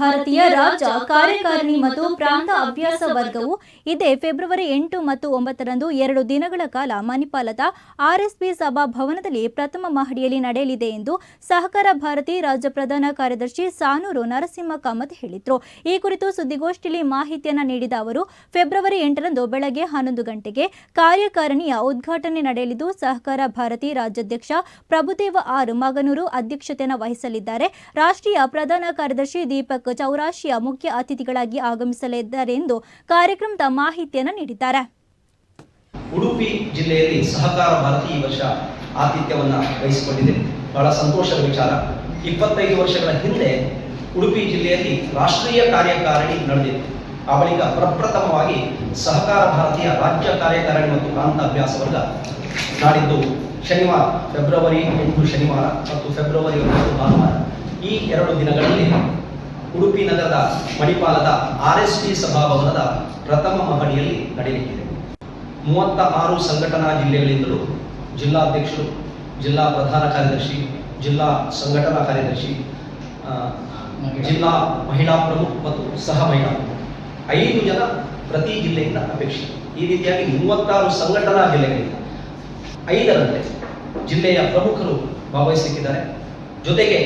ಭಾರತೀಯ ರಾಜ್ಯ ಕಾರ್ಯಕಾರಿಣಿ ಮತ್ತು ಪ್ರಾಂತ ಅಭ್ಯಾಸ ವರ್ಗವು ಇದೇ ಫೆಬ್ರವರಿ ಎಂಟು ಮತ್ತು ಒಂಬತ್ತರಂದು ಎರಡು ದಿನಗಳ ಕಾಲ ಮಣಿಪಾಲದ ಆರ್ಎಸ್ಪಿ ಸಭಾ ಭವನದಲ್ಲಿ ಪ್ರಥಮ ಮಹಡಿಯಲ್ಲಿ ನಡೆಯಲಿದೆ ಎಂದು ಸಹಕಾರ ಭಾರತಿ ರಾಜ್ಯ ಪ್ರಧಾನ ಕಾರ್ಯದರ್ಶಿ ಸಾನೂರು ನರಸಿಂಹ ಕಾಮತ್ ಹೇಳಿದರು. ಈ ಕುರಿತು ಸುದ್ದಿಗೋಷ್ಠಿಯಲ್ಲಿ ಮಾಹಿತಿಯನ್ನು ನೀಡಿದ ಅವರು, ಫೆಬ್ರವರಿ ಎಂಟರಂದು ಬೆಳಗ್ಗೆ ಹನ್ನೊಂದು ಗಂಟೆಗೆ ಕಾರ್ಯಕಾರಿಣಿಯ ಉದ್ಘಾಟನೆ ನಡೆಯಲಿದ್ದು, ಸಹಕಾರ ಭಾರತಿ ರಾಜ್ಯಾಧ್ಯಕ್ಷ ಪ್ರಭುದೇವ ಆರ್ ಮಗನೂರು ಅಧ್ಯಕ್ಷತೆಯನ್ನು ವಹಿಸಲಿದ್ದಾರೆ. ರಾಷ್ಟ್ರೀಯ ಪ್ರಧಾನ ಕಾರ್ಯದರ್ಶಿ ದೀಪಕ್ ಚೌರಾಶಿಯ ಮುಖ್ಯ ಅತಿಥಿಗಳಾಗಿ ಆಗಮಿಸಲಿದ್ದಾರೆ ಎಂದು ಕಾರ್ಯಕ್ರಮದ ಮಾಹಿತಿಯನ್ನು ನೀಡಿದ್ದಾರೆ. ಉಡುಪಿ ಜಿಲ್ಲೆಯಲ್ಲಿ ಸಹಕಾರ ಭಾರತಿ ಈ ವರ್ಷ ಆತಿಥ್ಯವನ್ನು ವಹಿಸಿಕೊಂಡಿದೆ. ಬಹಳ ಸಂತೋಷದ ವಿಚಾರ. ಇಪ್ಪತ್ತೈದು ವರ್ಷಗಳ ಹಿಂದೆ ಉಡುಪಿ ಜಿಲ್ಲೆಯಲ್ಲಿ ರಾಷ್ಟ್ರೀಯ ಕಾರ್ಯಕಾರಿಣಿ ನಡೆದಿತ್ತು. ಆ ಬಳಿಕ ಪ್ರಪ್ರಥಮವಾಗಿ ಸಹಕಾರ ಭಾರತೀಯ ರಾಜ್ಯ ಕಾರ್ಯಕಾರಿಣಿ ಮತ್ತು ಪ್ರಾಂತ ಅಭ್ಯಾಸ ವರ್ಗ ನಾಡಿದ್ದು ಶನಿವಾರ, ಫೆಬ್ರವರಿ ಎಂಟು ಶನಿವಾರ ಮತ್ತು ಫೆಬ್ರವರಿ ಒಂಬತ್ತು ಭಾನುವಾರ ಈ ಎರಡು ದಿನಗಳಲ್ಲಿ ಉಡುಪಿ ನಗರದ ಮಣಿಪಾಲದ ಆರ್ ಎಸ್ ಪಿ ಸಭಾಭವನದ ಪ್ರಥಮ ಮಹಡಿಯಲ್ಲಿ ನಡೆಯಲಿದೆ. ಮೂವತ್ತ ಆರು ಸಂಘಟನಾ ಜಿಲ್ಲೆಗಳಿಂದಲೂ ಜಿಲ್ಲಾಧ್ಯಕ್ಷರು, ಜಿಲ್ಲಾ ಪ್ರಧಾನ ಕಾರ್ಯದರ್ಶಿ, ಜಿಲ್ಲಾ ಸಂಘಟನಾ ಕಾರ್ಯದರ್ಶಿ ಜಿಲ್ಲಾ ಮಹಿಳಾ ಪ್ರಮುಖ ಮತ್ತು ಸಹ ಮಹಿಳಾ ಐದು ಜನ ಪ್ರತಿ ಜಿಲ್ಲೆಯಿಂದ ಅಪೇಕ್ಷೆ. ಈ ರೀತಿಯಾಗಿ ಮೂವತ್ತಾರು ಸಂಘಟನಾ ಜಿಲ್ಲೆಗಳಿಂದ ಐದರಂತೆ ಜಿಲ್ಲೆಯ ಪ್ರಮುಖರು ಭಾಗವಹಿಸಲಿಕ್ಕಿದ್ದಾರೆ. ಜೊತೆಗೆ